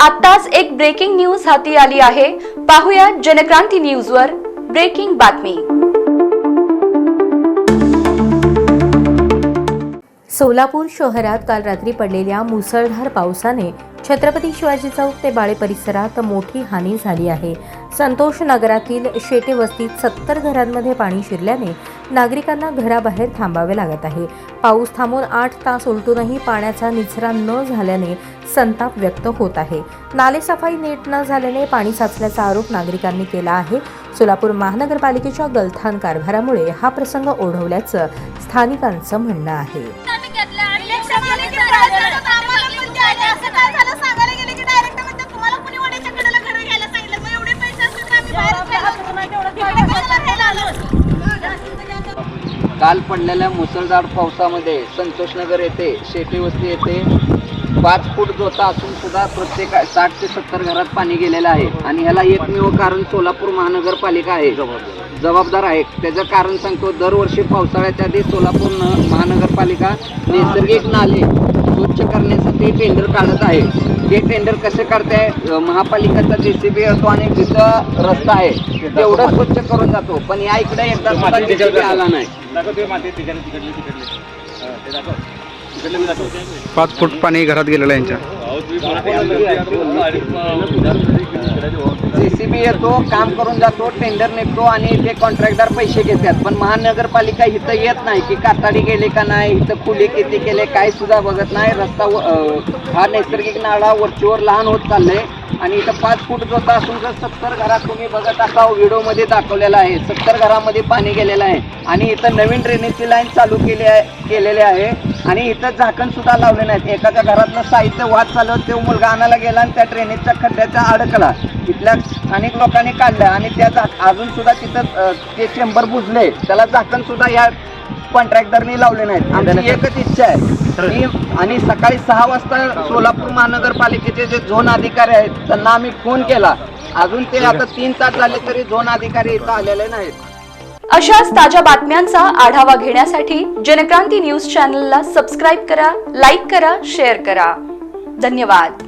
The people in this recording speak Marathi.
आत्ताच एक ब्रेकिंग न्यूज हाती आली आहे. पाहूया जनक्रांती न्यूजवर ब्रेकिंग बातमी. सोलापूर शहरात काल रात्री पडलेल्या मुसळधार पावसाने छत्रपती शिवाजी चौक ते बाळे परिसरात मोठी हानी झाली आहे. संतोष नगरातील शेटे वस्तीत सत्तर घरांमध्ये पाणी शिरल्याने नागरिकांना घराबाहेर थांबावे लागत आहे. पाऊस थांबून आठ तास उलटूनही पाण्याचा निचरा न झाल्याने संताप व्यक्त होत आहे. नालेसफाई नीट न झाल्याने पाणी साचल्याचा आरोप नागरिकांनी केला आहे. सोलापूर महानगरपालिकेच्या गलथान कारभारामुळे हा प्रसंग ओढवल्याचं स्थानिकांचं म्हणणं आहे. काल पडलेल्या मुसळधार पावसामध्ये संतोषनगर येथे शेती वस्ती येथे पाच फूट जोता असून सुद्धा प्रत्येक साठ ते सत्तर घरात पाणी गेलेलं आहे. आणि ह्याला एकमेव कारण सोलापूर महानगरपालिका आहे. जबाबदार आहे. त्याचं कारण सांगतो दरवर्षी पावसाळ्याच्या आधी सोलापूर न- महानगरपालिका नैसर्गिक नाले स्वच्छ करण्यासाठी टेंडर काढत आहे. ते टेंडर कसे काढते? महापालिकेचा जेसीबी येतो आणि जिथं रस्ता आहे. तेवढं स्वच्छ करून जातो. पण या इकडे एकदा आला नाही. पाच फूट पाणी घरात गेलेलं आहे यांच्या. जेसीबी येतो काम करून जातो टेंडर निघतो आणि ते कॉन्ट्रॅक्टदार पैसे घेतात. पण महानगरपालिका इथं येत नाही की काताडी गेले का नाही इथं खुले किती केले काय सुद्धा बघत नाही. रस्ता व- हा नैसर्गिक नाळा वरचीवर लहान होत चाललंय. आणि इथं पाच फूट जो असून जर सत्तर घरात तुम्ही बघत असा व्हिडिओमध्ये दाखवलेला आहे. सत्तर घरामध्ये पाणी गेलेलं आहे. आणि इथं नवीन ड्रेनेजची लाईन चालू केली आहे केलेली आहे. आणि इथं झाकण सुद्धा लावले नाहीत. एखाद्या घरातलं साहित्य वाद चालवत तो मुलगा आणायला गेला आणि त्या ड्रेनेजच्या खड्ड्याचा अडकला. इथल्या स्थानिक लोकांनी काढलं आणि त्या अजून सुद्धा तिथं ते चेंबर बुजले. त्याला झाकण सुद्धा या कॉन्ट्रॅक्टरनी लावले नाहीत. आमची एकच इच्छा आहे. की आणि सकाळी सहा वाजता सोलापूर महानगरपालिकेचे जे झोन अधिकारी आहेत त्यांना आम्ही फोन केला. अजून ते आता तीन तास झाले तरी झोन अधिकारी इथं आलेले नाहीत. अशाच ताज्या बातम्यांचा आढावा घेण्यासाठी जनक्रांती न्यूज चॅनलला सबस्क्राईब करा लाईक करा शेअर करा. धन्यवाद.